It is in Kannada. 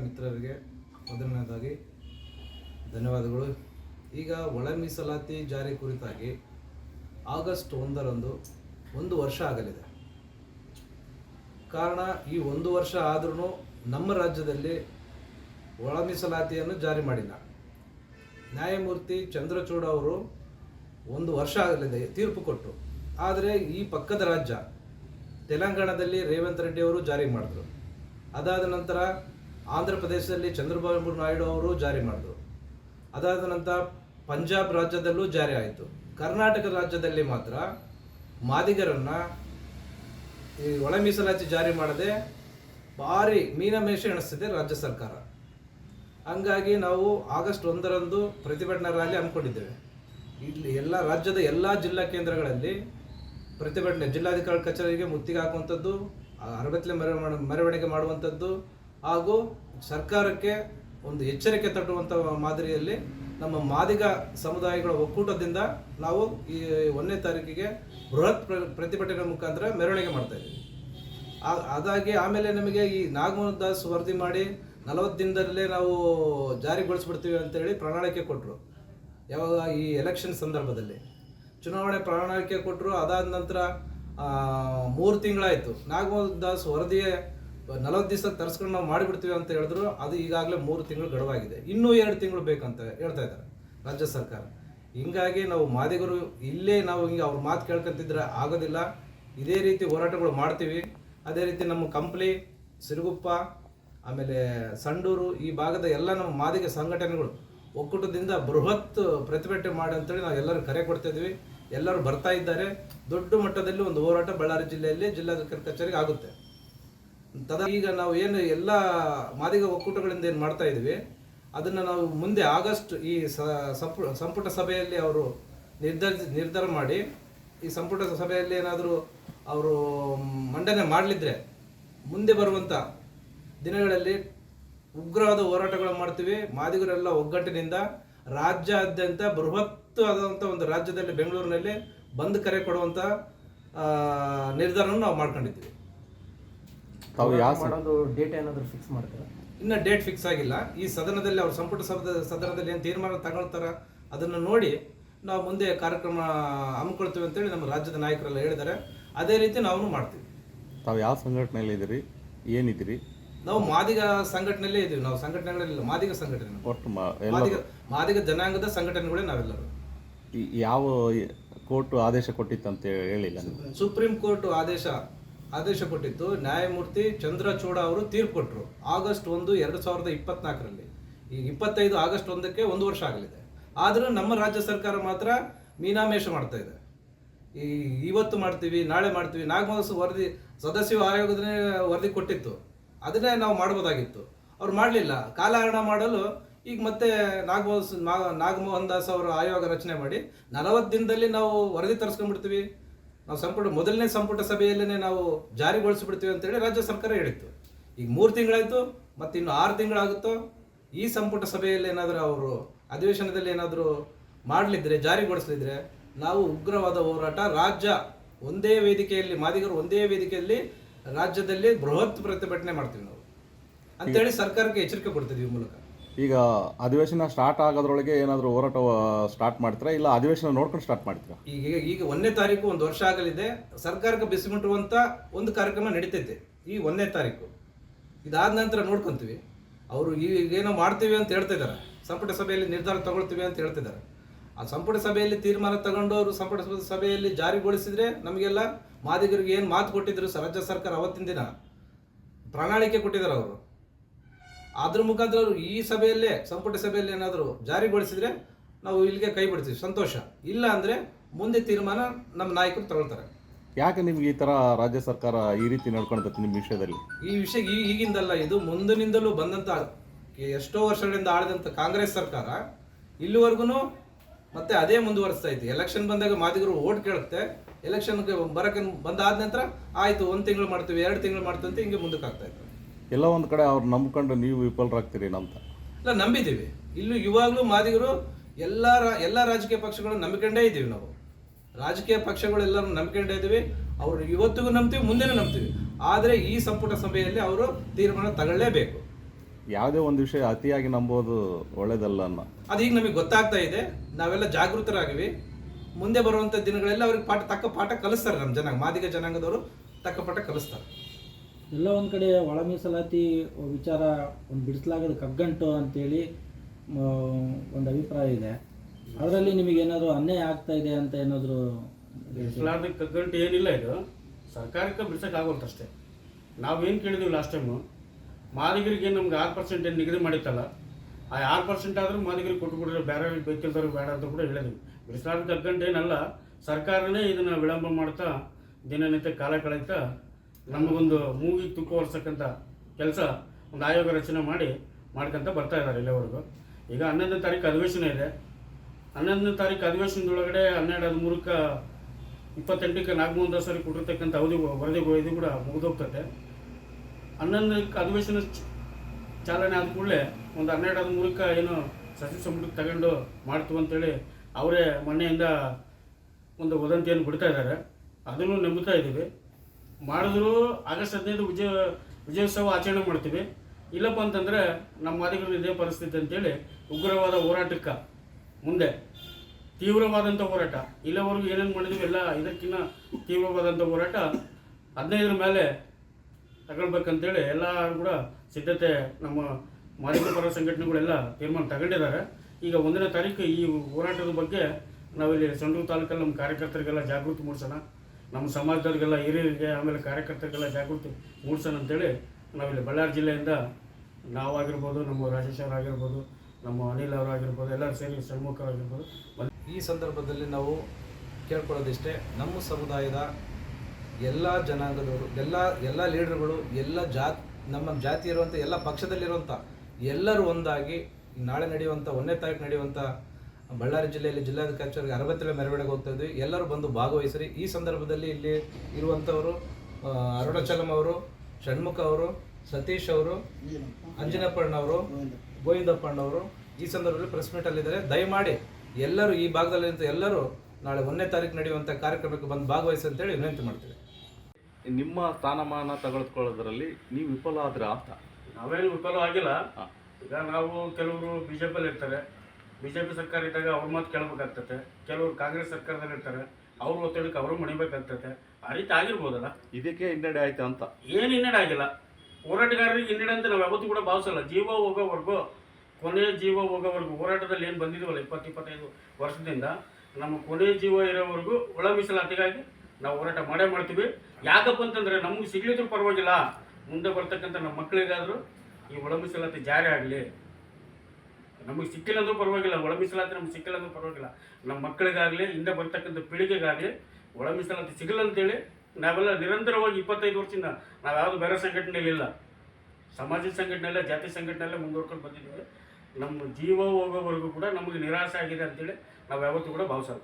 ಮಿತ್ರರಿಗೆ ಮೊದಲನೇದಾಗಿ ಧನ್ಯವಾದಗಳು. ಈಗ ಒಳ ಮೀಸಲಾತಿ ಜಾರಿ ಕುರಿತಾಗಿ ಆಗಸ್ಟ್ ಒಂದರಂದು ಒಂದು ವರ್ಷ ಆಗಲಿದೆ. ಕಾರಣ ಈ ಒಂದು ವರ್ಷ ಆದ್ರೂ ನಮ್ಮ ರಾಜ್ಯದಲ್ಲಿ ಒಳ ಮೀಸಲಾತಿಯನ್ನು ಜಾರಿ ಮಾಡಿಲ್ಲ. ನ್ಯಾಯಮೂರ್ತಿ ಚಂದ್ರಚೂಡ ಅವರು ಒಂದು ವರ್ಷ ಆಗಲಿದೆ ತೀರ್ಪು ಕೊಟ್ಟು. ಆದರೆ ಈ ಪಕ್ಕದ ರಾಜ್ಯ ತೆಲಂಗಾಣದಲ್ಲಿ ರೇವಂತ್ ರೆಡ್ಡಿ ಅವರು ಜಾರಿ ಮಾಡಿದ್ರು. ಅದಾದ ನಂತರ ಆಂಧ್ರ ಪ್ರದೇಶದಲ್ಲಿ ಚಂದ್ರಬಾಬು ನಾಯ್ಡು ಅವರು ಜಾರಿ ಮಾಡಿದ್ರು. ಅದಾದ ನಂತರ ಪಂಜಾಬ್ ರಾಜ್ಯದಲ್ಲೂ ಜಾರಿ ಆಯಿತು. ಕರ್ನಾಟಕ ರಾಜ್ಯದಲ್ಲಿ ಮಾತ್ರ ಮಾದಿಗರನ್ನ ಈ ಒಳ ಮೀಸಲಾತಿ ಜಾರಿ ಮಾಡದೆ ಭಾರಿ ಮೀನಮೇಷ ಎಣಿಸ್ತಿದೆ ರಾಜ್ಯ ಸರ್ಕಾರ. ಹಂಗಾಗಿ ನಾವು ಆಗಸ್ಟ್ ಒಂದರಂದು ಪ್ರತಿಭಟನಾ ರ್ಯಾಲಿ ಹಮ್ಮಿಕೊಂಡಿದ್ದೇವೆ. ಇಲ್ಲಿ ಎಲ್ಲ ರಾಜ್ಯದ ಎಲ್ಲ ಜಿಲ್ಲಾ ಕೇಂದ್ರಗಳಲ್ಲಿ ಪ್ರತಿಭಟನೆ ಜಿಲ್ಲಾಧಿಕಾರಿ ಕಚೇರಿಗೆ ಮುತ್ತಿಗೆ ಹಾಕುವಂಥದ್ದು ಅರವತ್ತಲೆ ಮೆರವಣ, ಮೆರವಣಿಗೆ ಮಾಡುವಂಥದ್ದು ಹಾಗೂ ಸರ್ಕಾರಕ್ಕೆ ಒಂದು ಎಚ್ಚರಿಕೆ ತಟ್ಟುವಂಥ ಮಾದರಿಯಲ್ಲಿ ನಮ್ಮ ಮಾದಿಗ ಸಮುದಾಯಗಳ ಒಕ್ಕೂಟದಿಂದ ನಾವು ಈ ಒಂದನೇ ತಾರೀಕಿಗೆ ಬೃಹತ್ ಪ್ರ- ಪ್ರತಿಭಟನೆ ಮುಖಾಂತರ ಮೆರವಣಿಗೆ ಮಾಡ್ತಾ ಇದ್ದೀವಿ. ಅದಾಗಿ ಆಮೇಲೆ ನಮಗೆ ಈ ನಾಗಮೋಹನ್ ದಾಸ್ ವರದಿ ಮಾಡಿ ನಲವತ್ತು ದಿನದಲ್ಲೇ ನಾವು ಜಾರಿಗೊಳಿಸ್ಬಿಡ್ತೀವಿ ಅಂತೇಳಿ ಪ್ರಣಾಳಿಕೆ ಕೊಟ್ಟರು ಯಾವಾಗ ಈ ಎಲೆಕ್ಷನ್ ಸಂದರ್ಭದಲ್ಲಿ. ಚುನಾವಣೆ ಪ್ರಣಾಳಿಕೆ ಕೊಟ್ಟರು ಅದಾದ ನಂತರ ಮೂರು ತಿಂಗಳಾಯಿತು. ನಾಗಮೋಹನ್ ದಾಸ್ ವರದಿಯೇ ನಲವತ್ತು ದಿವಸ ತರಿಸ್ಕೊಂಡು ನಾವು ಮಾಡಿಬಿಡ್ತೀವಿ ಅಂತ ಹೇಳಿದ್ರು, ಅದು ಈಗಾಗಲೇ ಮೂರು ತಿಂಗಳು ಗಡುವಾಗಿದೆ. ಇನ್ನೂ ಎರಡು ತಿಂಗಳು ಬೇಕಂತ ಹೇಳ್ತಾ ಇದ್ದಾರೆ ರಾಜ್ಯ ಸರ್ಕಾರ. ಹಿಂಗಾಗಿ ನಾವು ಮಾದಿಗರು ಇಲ್ಲೇ ನಾವು ಹಿಂಗೆ ಅವ್ರ ಮಾತು ಕೇಳ್ಕೊಂತಿದ್ರೆ ಆಗೋದಿಲ್ಲ. ಇದೇ ರೀತಿ ಹೋರಾಟಗಳು ಮಾಡ್ತೀವಿ. ಅದೇ ರೀತಿ ನಮ್ಮ ಕಂಪ್ಲಿ, ಸಿರುಗುಪ್ಪ, ಆಮೇಲೆ ಸಂಡೂರು ಈ ಭಾಗದ ಎಲ್ಲ ನಮ್ಮ ಮಾದಿಗ ಸಂಘಟನೆಗಳು ಒಕ್ಕೂಟದಿಂದ ಬೃಹತ್ ಪ್ರತಿಭಟನೆ ಮಾಡಿ ಅಂತೇಳಿ ನಾವು ಎಲ್ಲರೂ ಕರೆ ಕೊಡ್ತಿದ್ವಿ ಎಲ್ಲರೂ ಬರ್ತಾ ಇದ್ದಾರೆ. ದೊಡ್ಡ ಮಟ್ಟದಲ್ಲಿ ಒಂದು ಹೋರಾಟ ಬಳ್ಳಾರಿ ಜಿಲ್ಲೆಯಲ್ಲಿ ಜಿಲ್ಲಾಧಿಕಾರಿ ಕಚೇರಿಗೆ ಆಗುತ್ತೆ. ತದ ಈಗ ನಾವು ಏನು ಎಲ್ಲ ಮಾದಿಗ ಒಕ್ಕೂಟಗಳಿಂದ ಏನು ಮಾಡ್ತಾ ಇದ್ವಿ, ಅದನ್ನು ನಾವು ಮುಂದೆ ಆಗಸ್ಟ್ ಈ ಸಂಪುಟ ಸಭೆಯಲ್ಲಿ ಅವರು ನಿರ್ಧರಿ, ನಿರ್ಧಾರ ಮಾಡಿ, ಈ ಸಂಪುಟ ಸಭೆಯಲ್ಲಿ ಏನಾದರೂ ಅವರು ಮಂಡನೆ ಮಾಡಲಿದ್ರೆ ಮುಂದೆ ಬರುವಂಥ ದಿನಗಳಲ್ಲಿ ಉಗ್ರವಾದ ಹೋರಾಟಗಳು ಮಾಡ್ತೀವಿ, ಮಾದಿಗರೆಲ್ಲ ಒಗ್ಗಟ್ಟಿನಿಂದ ರಾಜ್ಯಾದ್ಯಂತ ಬೃಹತ್ ಆದಂಥ ಒಂದು ರಾಜ್ಯದಲ್ಲಿ ಬೆಂಗಳೂರಿನಲ್ಲಿ ಬಂದ್ ಕರೆ ಕೊಡುವಂಥ ನಿರ್ಧಾರವನ್ನು ನಾವು ಮಾಡ್ಕೊಂಡಿದ್ದೀವಿ. ತಾವು ಯಾವ ಮಾಡೋದು ಡೇಟ್ ಏನಾದರೂ ಫಿಕ್ಸ್ ಮಾಡ್ತೀರಾ? ಇನ್ನು ಡೇಟ್ ಫಿಕ್ಸ್ ಆಗಿಲ್ಲ. ಈ ಸದನದಲ್ಲಿ ಅವ್ರ ಸಂಪುಟ ಸಭದ ಸದನದಲ್ಲಿ ಏನು ತೀರ್ಮಾನ ತಗೊಳ್ತಾರ ಅದನ್ನ ನೋಡಿ ನಾವು ಮುಂದೆ ಕಾರ್ಯಕ್ರಮ ಹಮ್ಮಿಕೊಳ್ತೀವಿ ಅಂತೇಳಿ ನಮ್ಮ ರಾಜ್ಯದ ನಾಯಕರೆಲ್ಲ ಹೇಳಿದ್ದಾರೆ. ಅದೇ ರೀತಿ ನಾವು ಮಾಡ್ತೀವಿ. ತಾವು ಯಾವ ಸಂಘಟನೆಯಲ್ಲಿ ಇದ್ದೀರಿ? ಏನಿದ್ದೀರಿ? ನಾವು ಮಾದಿಗ ಸಂಘಟನೆಯಲ್ಲೇ ಇದ್ದೀವಿ. ನಾವು ಸಂಘಟನೆಗಳಲ್ಲಿ ಮಾದಿಗ ಸಂಘಟನೆ. ಒಟ್ಟು ಮ- ಎಲ್ಲ ಮಾದಿಗ ಮಾದಿಗ ಜನಾಂಗದ ಸಂಘಟನೆಗಳೇ ನಾವೆಲ್ಲರೂ. ಈ- ಯಾವ ಕೋರ್ಟ್ ಆದೇಶ ಕೊಟ್ಟಿತ್ತಂತ ಹೇಳಿಲ್ಲ ನೀವು? ಸುಪ್ರೀಂ ಕೋರ್ಟ್ ಆದೇಶ ಆದೇಶ ಕೊಟ್ಟಿತ್ತು. ನ್ಯಾಯಮೂರ್ತಿ ಚಂದ್ರಚೂಡ ಅವರು ತೀರ್ಪು ಕೊಟ್ಟರು ಆಗಸ್ಟ್ ಒಂದು, ಎರಡು ಸಾವಿರದ ಇಪ್ಪತ್ನಾಲ್ಕರಲ್ಲಿ. ಈಗ ಇಪ್ಪತ್ತೈದು ಆಗಸ್ಟ್ ಒಂದಕ್ಕೆ ಒಂದು ವರ್ಷ ಆಗಲಿದೆ. ಆದರೂ ನಮ್ಮ ರಾಜ್ಯ ಸರ್ಕಾರ ಮಾತ್ರ ಮೀನಾಮೇಷ ಮಾಡ್ತಾ ಇದೆ. ಈ ಇವತ್ತು ಮಾಡ್ತೀವಿ, ನಾಳೆ ಮಾಡ್ತೀವಿ. ನಾಗಮೋಹನ್ ವರದಿ ಸದಸ್ಯ ಆಯೋಗದನ್ನೇ ವರದಿ ಕೊಟ್ಟಿತ್ತು. ಅದನ್ನೇ ನಾವು ಮಾಡ್ಬೋದಾಗಿತ್ತು. ಅವ್ರು ಮಾಡಲಿಲ್ಲ. ಕಾಲಹರಣ ಮಾಡಲು ಈಗ ಮತ್ತೆ ನಾಗಮೋಹನ್ ನಾಗಮೋಹನ್ ದಾಸ್ ಅವರು ಆಯೋಗ ರಚನೆ ಮಾಡಿ ನಲವತ್ತು ದಿನದಲ್ಲಿ ನಾವು ವರದಿ ತರಿಸ್ಕೊಂಡ್ಬಿಡ್ತೀವಿ. ನಾವು ಸಂಪುಟ ಮೊದಲನೇ ಸಂಪುಟ ಸಭೆಯಲ್ಲೇ ನಾವು ಜಾರಿಗೊಳಿಸ್ಬಿಡ್ತೀವಿ ಅಂತೇಳಿ ರಾಜ್ಯ ಸರ್ಕಾರ ಹೇಳಿತ್ತು. ಈಗ ಮೂರು ತಿಂಗಳಾಯಿತು ಮತ್ತು ಇನ್ನು ಆರು ತಿಂಗಳಾಗುತ್ತೋ ಈ ಸಂಪುಟ ಸಭೆಯಲ್ಲಿ ಏನಾದರೂ ಅವರು ಅಧಿವೇಶನದಲ್ಲಿ ಏನಾದರೂ ಮಾಡಲಿದ್ರೆ ಜಾರಿಗೊಳಿಸಲಿದ್ರೆ ನಾವು ಉಗ್ರವಾದ ಹೋರಾಟ ರಾಜ್ಯ ಒಂದೇ ವೇದಿಕೆಯಲ್ಲಿ ಮಾದಿಗರು ಒಂದೇ ವೇದಿಕೆಯಲ್ಲಿ ರಾಜ್ಯದಲ್ಲಿ ಬೃಹತ್ ಪ್ರತಿಭಟನೆ ಮಾಡ್ತೀವಿ ನಾವು. ಅಂತೇಳಿ ಸರ್ಕಾರಕ್ಕೆ ಎಚ್ಚರಿಕೆ ಕೊಡ್ತಿದ್ವಿ ಈ ಮೂಲಕ. ಈಗ ಅಧಿವೇಶನ ಸ್ಟಾರ್ಟ್ ಆಗೋದ್ರೊಳಗೆ ಏನಾದರೂ ಹೋರಾಟ ಸ್ಟಾರ್ಟ್ ಮಾಡ್ತೀರಾ? ಇಲ್ಲ ಅಧಿವೇಶನ ನೋಡ್ಕೊಂಡು ಸ್ಟಾರ್ಟ್ ಮಾಡ್ತೀರಾ? ಈಗ ಈಗ ಒಂದನೇ ತಾರೀಕು ಒಂದು ವರ್ಷ ಆಗಲಿದೆ. ಸರ್ಕಾರಕ್ಕೆ ಬಿಸಿ ಒಂದು ಕಾರ್ಯಕ್ರಮ ನಡೀತೈತೆ ಈ ಒಂದನೇ ತಾರೀಕು. ಇದಾದ ನಂತರ ನೋಡ್ಕೊಂತೀವಿ. ಅವರು ಈಗೇನೋ ಮಾಡ್ತೀವಿ ಅಂತ ಹೇಳ್ತಾ ಇದ್ದಾರೆ ಸಂಪುಟ ಸಭೆಯಲ್ಲಿ ನಿರ್ಧಾರ ತಗೊಳ್ತೀವಿ ಅಂತ ಹೇಳ್ತಿದ್ದಾರೆ ಆ ಸಂಪುಟ ಸಭೆಯಲ್ಲಿ ತೀರ್ಮಾನ ತಗೊಂಡು ಅವರು ಸಂಪುಟ ಸಭೆಯಲ್ಲಿ ಜಾರಿಗೊಳಿಸಿದ್ರೆ ನಮಗೆಲ್ಲ ಮಾದಿಗರಿಗೆ ಏನು ಮಾತು ಕೊಟ್ಟಿದ್ರು? ರಾಜ್ಯ ಸರ್ಕಾರ ಅವತ್ತಿನ ದಿನ ಪ್ರಣಾಳಿಕೆ ಕೊಟ್ಟಿದ್ದಾರೆ ಅವರು. ಅದ್ರ ಮುಖಾಂತರ ಅವರು ಈ ಸಭೆಯಲ್ಲೇ ಸಂಪುಟ ಸಭೆಯಲ್ಲಿ ಏನಾದರೂ ಜಾರಿಗೊಳಿಸಿದ್ರೆ ನಾವು ಇಲ್ಲಿಗೆ ಕೈ ಬಿಡ್ತೀವಿ ಸಂತೋಷ. ಇಲ್ಲ ಅಂದರೆ ಮುಂದೆ ತೀರ್ಮಾನ ನಮ್ಮ ನಾಯಕರು ತಗೊಳ್ತಾರೆ. ಯಾಕೆ ನಿಮ್ಗೆ ಈ ಥರ ರಾಜ್ಯ ಸರ್ಕಾರ ಈ ರೀತಿ ನಡ್ಕೊಳ್ತೈತೆ ನಿಮ್ಮ ವಿಷಯದಲ್ಲಿ? ಈ ವಿಷಯ ಈ ಈಗಿಂದಲ್ಲ ಇದು ಮುಂದಿನಿಂದಲೂ ಬಂದಂಥ ಎಷ್ಟೋ ವರ್ಷಗಳಿಂದ ಆಳಿದಂಥ ಕಾಂಗ್ರೆಸ್ ಸರ್ಕಾರ ಇಲ್ಲಿವರೆಗೂ ಮತ್ತೆ ಅದೇ ಮುಂದುವರಿಸ್ತಾ ಐತಿ ಎಲೆಕ್ಷನ್ ಬಂದಾಗ ಮಾದಿಗರು ಓಟ್ ಕೇಳುತ್ತೆ ಎಲೆಕ್ಷನ್ಗೆ ಬರಕ್ಕೆ ಬಂದಾದ ನಂತರ ಆಯಿತು ಒಂದು ತಿಂಗಳು ಮಾಡ್ತೀವಿ ಎರಡು ತಿಂಗಳು ಮಾಡ್ತೀವಿ ಅಂತ ಹಿಂಗೆ ಮುಂದಕ್ಕೆ ಆಗ್ತಾ ಇತ್ತು. ಎಲ್ಲ ಒಂದು ಕಡೆ ಅವ್ರು ನಂಬ್ಕೊಂಡು ನೀವು ವಿಫಲರಾಗ್ತೀರಿ ಅಂತ. ಇಲ್ಲ ನಂಬಿದ್ದೀವಿ. ಇಲ್ಲೂ ಇವಾಗಲೂ ಮಾದಿಗರು ಎಲ್ಲ ಎಲ್ಲ ರಾಜಕೀಯ ಪಕ್ಷಗಳು ನಂಬಿಕೊಂಡೇ ಇದ್ದೀವಿ ನಾವು. ರಾಜಕೀಯ ಪಕ್ಷಗಳೆಲ್ಲರೂ ನಂಬಿಕೊಂಡೇ ಇದ್ದೀವಿ. ಅವರು ಇವತ್ತಿಗೂ ನಂಬ್ತೀವಿ ಮುಂದೆನೂ ನಂಬ್ತೀವಿ. ಆದರೆ ಈ ಸಂಪುಟ ಸಭೆಯಲ್ಲಿ ಅವರು ತೀರ್ಮಾನ ತಗೊಳ್ಳೇಬೇಕು. ಯಾವುದೇ ಒಂದು ವಿಷಯ ಅತಿಯಾಗಿ ನಂಬೋದು ಒಳ್ಳೇದಲ್ಲ ಅನ್ನೋ. ಅದು ಈಗ ನಮಗೆ ಗೊತ್ತಾಗ್ತಾ ಇದೆ. ನಾವೆಲ್ಲ ಜಾಗೃತರಾಗಿವಿ. ಮುಂದೆ ಬರುವಂಥ ದಿನಗಳೆಲ್ಲ ಅವ್ರಿಗೆ ಪಾಠ ತಕ್ಕ ಪಾಠ ಕಲಿಸ್ತಾರೆ ನಮ್ಮ ಜನಾಂಗ ಮಾದಿಗ ಜನಾಂಗದವರು ತಕ್ಕ ಪಾಠ ಕಲಿಸ್ತಾರೆ. ಎಲ್ಲ ಒಂದು ಕಡೆ ಒಳ ಮೀಸಲಾತಿ ವಿಚಾರ ಒಂದು ಬಿಡಿಸಲಾಗದ ಕಗ್ಗಂಟು ಅಂತೇಳಿ ಒಂದು ಅಭಿಪ್ರಾಯ ಇದೆ. ಅದರಲ್ಲಿ ನಿಮಗೇನಾದರೂ ಅನ್ಯಾಯ ಆಗ್ತಾ ಇದೆ ಅಂತ ಏನಾದರೂ ಬಿಡಿಸಲಾರ್ದ ಕಗ್ಗಂಟು ಏನಿಲ್ಲ ಇದು. ಸರ್ಕಾರಕ್ಕೆ ಬಿಡ್ಸೋಕ್ಕಾಗೋಲ್ತು ಅಷ್ಟೇ ನಾವೇನು ಕೇಳಿದೀವಿ ಲಾಸ್ಟ್ ಟೈಮು ಮಾದಿಗರಿಗೆ ನಮ್ಗೆ ಆರು ಪರ್ಸೆಂಟ್ ಏನು ನಿಗದಿ ಮಾಡಿತ್ತಲ್ಲ, ಆ ಆರು ಪರ್ಸೆಂಟ್ ಆದರೂ ಮಾದಿಗರಿಗೆ ಕೊಟ್ಟು ಕೊಡಿದ್ರೆ ಬೇರೆ ಬೇಕಿಲ್ದವ್ರಿಗೆ ಬೇಡ ಅಂತ ಕೂಡ ಹೇಳಿದ್ವಿ. ಬಿಡಿಸಲಾರ್ದ ಕಗ್ಗಂಟು ಏನಲ್ಲ, ಸರ್ಕಾರನೇ ಇದನ್ನು ವಿಳಂಬ ಮಾಡ್ತಾ, ದಿನನಿತ್ಯ ಕಾಲ ಕಳೀತಾ ನಮಗೊಂದು ಮೂಗಿಗೆ ತುಪ್ಪ ಹೊರ್ಸಕ್ಕಂಥ ಕೆಲಸ ಒಂದು ಆಯೋಗ ರಚನೆ ಮಾಡಿ ಮಾಡ್ಕೊಂತ ಬರ್ತಾ ಇದ್ದಾರೆ ಇಲ್ಲಿವರೆಗೂ. ಈಗ ಹನ್ನೊಂದನೇ ತಾರೀಕು ಅಧಿವೇಶನ ಇದೆ. ಹನ್ನೊಂದನೇ ತಾರೀಕು ಅಧಿವೇಶನದೊಳಗಡೆ ಹನ್ನೆರಡು ಹದಿಮೂರಕ್ಕೆ ಇಪ್ಪತ್ತೆಂಟಕ್ಕೆ ನಾಗಮೋಹನ್ ದಾಸರಿ ಕೊಟ್ಟಿರ್ತಕ್ಕಂಥ ಅವಧಿ ವರದಿ ಇದು ಕೂಡ ಮುಗಿದೋಗ್ತದೆ. ಹನ್ನೊಂದಕ್ಕೆ ಅಧಿವೇಶನ ಚಾಲನೆ ಆದ ಕೂಡಲೇ ಒಂದು ಹನ್ನೆರಡು ಹದಿಮೂರಕ್ಕೆ ಏನು ಸಸಿ ಸಂಪುಟಕ್ಕೆ ತಗೊಂಡು ಮಾಡ್ತು ಅಂತೇಳಿ ಅವರೇ ಮೊನ್ನೆಯಿಂದ ಒಂದು ವದಂತಿಯನ್ನು ಬಿಡ್ತಾ ಇದ್ದಾರೆ. ಅದನ್ನು ನಂಬುತ್ತಾ ಇದ್ದೀವಿ. ಮಾಡಿದ್ರು ಆಗಸ್ಟ್ ಹದಿನೈದು ವಿಜಯ ವಿಜಯೋತ್ಸವ ಆಚರಣೆ ಮಾಡ್ತೀವಿ. ಇಲ್ಲಪ್ಪ ಅಂತಂದರೆ ನಮ್ಮ ಮಾದಿಗರು ಇದೇ ಪರಿಸ್ಥಿತಿ ಅಂತೇಳಿ ಉಗ್ರವಾದ ಹೋರಾಟಕ್ಕೆ ಮುಂದೆ ತೀವ್ರವಾದಂಥ ಹೋರಾಟ. ಇಲ್ಲಿವರೆಗೂ ಏನೇನು ಮಾಡಿದ್ವಿ ಎಲ್ಲ ಇದಕ್ಕಿಂತ ತೀವ್ರವಾದಂಥ ಹೋರಾಟ. ಹದಿನೈದರ ಮೇಲೆ ತಗೊಳ್ಬೇಕಂತೇಳಿ ಎಲ್ಲರೂ ಕೂಡ ಸಿದ್ಧತೆ ನಮ್ಮ ಮಾದಿಗ ಪರ ಸಂಘಟನೆಗಳೆಲ್ಲ ತೀರ್ಮಾನ ತಗೊಂಡಿದ್ದಾರೆ. ಈಗ ಒಂದನೇ ತಾರೀಕು ಈ ಹೋರಾಟದ ಬಗ್ಗೆ ನಾವಿಲ್ಲಿ ಸಂಡೂರು ತಾಲೂಕಲ್ಲಿ ನಮ್ಮ ಕಾರ್ಯಕರ್ತರಿಗೆಲ್ಲ ಜಾಗೃತಿ ಮೂಡಿಸೋಣ. ನಮ್ಮ ಸಮಾಜದವ್ರಿಗೆಲ್ಲ, ಹಿರಿಯರಿಗೆ, ಆಮೇಲೆ ಕಾರ್ಯಕರ್ತರಿಗೆಲ್ಲ ಜಾಗೃತಿ ಮೂಡಿಸೋಣ ಅಂತೇಳಿ ನಾವಿಲ್ಲಿ ಬಳ್ಳಾರಿ ಜಿಲ್ಲೆಯಿಂದ ನಾವಾಗಿರ್ಬೋದು, ನಮ್ಮ ರಾಜೇಶ್ ಅವರಾಗಿರ್ಬೋದು, ನಮ್ಮ ಅನಿಲ್ ಅವರಾಗಿರ್ಬೋದು, ಎಲ್ಲರೂ ಸೇರಿ ಷಣ್ಮುಖರಾಗಿರ್ಬೋದು ಈ ಸಂದರ್ಭದಲ್ಲಿ ನಾವು ಕೇಳ್ಕೊಳ್ಳೋದಿಷ್ಟೇ, ನಮ್ಮ ಸಮುದಾಯದ ಎಲ್ಲ ಜನಾಂಗದವರು, ಎಲ್ಲ ಎಲ್ಲ ಲೀಡರ್ಗಳು, ಎಲ್ಲ ಜಾತ್, ನಮ್ಮ ಜಾತಿ ಇರುವಂಥ ಎಲ್ಲ ಪಕ್ಷದಲ್ಲಿರುವಂಥ ಎಲ್ಲರೂ ಒಂದಾಗಿ ನಾಳೆ ನಡೆಯುವಂಥ ಒಂದನೇ ತಾರೀಕು ನಡೆಯುವಂಥ ಬಳ್ಳಾರಿ ಜಿಲ್ಲೆಯಲ್ಲಿ ಜಿಲ್ಲಾಧಿಕಾರಿ ಅರವತ್ತೇಳು ಮೆರವಣಿಗೆ ಹೋಗ್ತಾ ಇದ್ವಿ. ಎಲ್ಲರೂ ಬಂದು ಭಾಗವಹಿಸಿರಿ. ಈ ಸಂದರ್ಭದಲ್ಲಿ ಇಲ್ಲಿ ಇರುವಂಥವರು ಅರುಣಾಚಲಂ ಅವರು ಷಣ್ಮುಖ ಅವರು ಸತೀಶ್ ಅವರು ಅಂಜನಪ್ಪಣ್ಣವರು ಗೋವಿಂದಪ್ಪಣ್ಣವರು ಈ ಸಂದರ್ಭದಲ್ಲಿ ಪ್ರೆಸ್ ಮೀಟಲ್ಲಿದ್ದಾರೆ ದಯಮಾಡಿ ಎಲ್ಲರೂ ಈ ಭಾಗದಲ್ಲಿರುವಂಥ ಎಲ್ಲರೂ ನಾಳೆ ಒಂದನೇ ತಾರೀಕು ನಡೆಯುವಂಥ ಕಾರ್ಯಕ್ರಮಕ್ಕೆ ಬಂದು ಭಾಗವಹಿಸಿ ಅಂತೇಳಿ ವಿನಂತಿ ಮಾಡ್ತೀವಿ. ನಿಮ್ಮ ಸ್ಥಾನಮಾನ ತಗೊಳ್ಕೊಳ್ಳೋದ್ರಲ್ಲಿ ನೀವು ವಿಫಲ ಆದ್ರೆ ಆತ ನಾವೇನು ವಿಫಲ ಆಗಿಲ್ಲ. ಈಗ ನಾವು ಕೆಲವರು ಬಿ ಜೆ ಪಿಯಲ್ಲಿ ಇರ್ತಾರೆ. ಬಿ ಜೆ ಪಿ ಸರ್ಕಾರ ಇದ್ದಾಗ ಅವ್ರ ಮಾತು ಕೇಳಬೇಕಾಗ್ತದೆ ಕೆಲವರು ಕಾಂಗ್ರೆಸ್ ಸರ್ಕಾರದಲ್ಲಿ ಇರ್ತಾರೆ. ಅವ್ರ ಒತ್ತಡಕ್ಕೆ ಅವರು ಮಣಿಬೇಕಾಗ್ತದೆ ಆ ರೀತಿ ಆಗಿರ್ಬೋದಲ್ಲ? ಇದಕ್ಕೆ ಹಿನ್ನಡೆ ಆಯ್ತು ಅಂತ. ಏನು ಹಿನ್ನಡೆ ಆಗಿಲ್ಲ. ಹೋರಾಟಗಾರರಿಗೆ ಹಿನ್ನಡೆ ಅಂತ ನಾವು ಯಾವತ್ತೂ ಕೂಡ ಭಾವಿಸಲ್ಲ. ಜೀವ ಹೋಗೋವರೆಗೂ ಕೊನೆಯ ಜೀವ ಹೋಗೋವರೆಗೂ ಹೋರಾಟದಲ್ಲಿ ಏನು ಬಂದಿದ್ದೀವಲ್ಲ ಇಪ್ಪತ್ತು ಇಪ್ಪತ್ತೈದು ವರ್ಷದಿಂದ ನಮ್ಮ ಕೊನೆಯ ಜೀವ ಇರೋವರೆಗೂ ಒಳ ಮೀಸಲಾತಿಗಾಗಿ ನಾವು ಹೋರಾಟ ಮಾಡೇ ಮಾಡ್ತೀವಿ. ಯಾಕಪ್ಪ ಅಂತಂದರೆ ನಮಗೆ ಸಿಗ್ಲಿದ್ರು ಪರವಾಗಿಲ್ಲ. ಮುಂದೆ ಬರ್ತಕ್ಕಂಥ ನಮ್ಮ ಮಕ್ಕಳಿಗಾದರೂ ಈ ಒಳ ಮೀಸಲಾತಿ ಜಾರಿ ಆಗಲಿ. ನಮಗೆ ಸಿಕ್ಕಿಲ್ಲ ಅಂದ್ರೂ ಪರವಾಗಿಲ್ಲ, ಒಳ ಮೀಸಲಾತಿ ನಮ್ಗೆ ಸಿಕ್ಕಿಲ್ಲ ಅಂದ್ರೂ ಪರವಾಗಿಲ್ಲ. ನಮ್ಮ ಮಕ್ಕಳಿಗಾಗಲಿ, ಹಿಂದೆ ಬರ್ತಕ್ಕಂಥ ಪೀಳಿಗೆಗಾಗಲಿ, ಒಳ ಮೀಸಲಾತಿ ಸಿಗಲ್ಲ ಅಂತೇಳಿ ನಾವೆಲ್ಲ ನಿರಂತರವಾಗಿ ಇಪ್ಪತ್ತೈದು ವರ್ಷದಿಂದ ನಾವು ಯಾವುದು ಬೇರೆ ಸಂಘಟನೆಯಲ್ಲಿ ಸಮಾಜದ ಸಮಾಜ ಸಂಘಟನೆಯಲ್ಲೇ, ಜಾತಿ ಸಂಘಟನೆಯಲ್ಲೇ ಮುಂದುವರ್ಕೊಂಡು ಬಂದಿದ್ದೀವಿ. ನಮ್ಮ ಜೀವ ಹೋಗೋವರೆಗೂ ಕೂಡ ನಮಗೆ ನಿರಾಸೆ ಆಗಿದೆ ಅಂತೇಳಿ ನಾವು ಯಾವತ್ತೂ ಕೂಡ ಭಾವಿಸಲ್ಲ.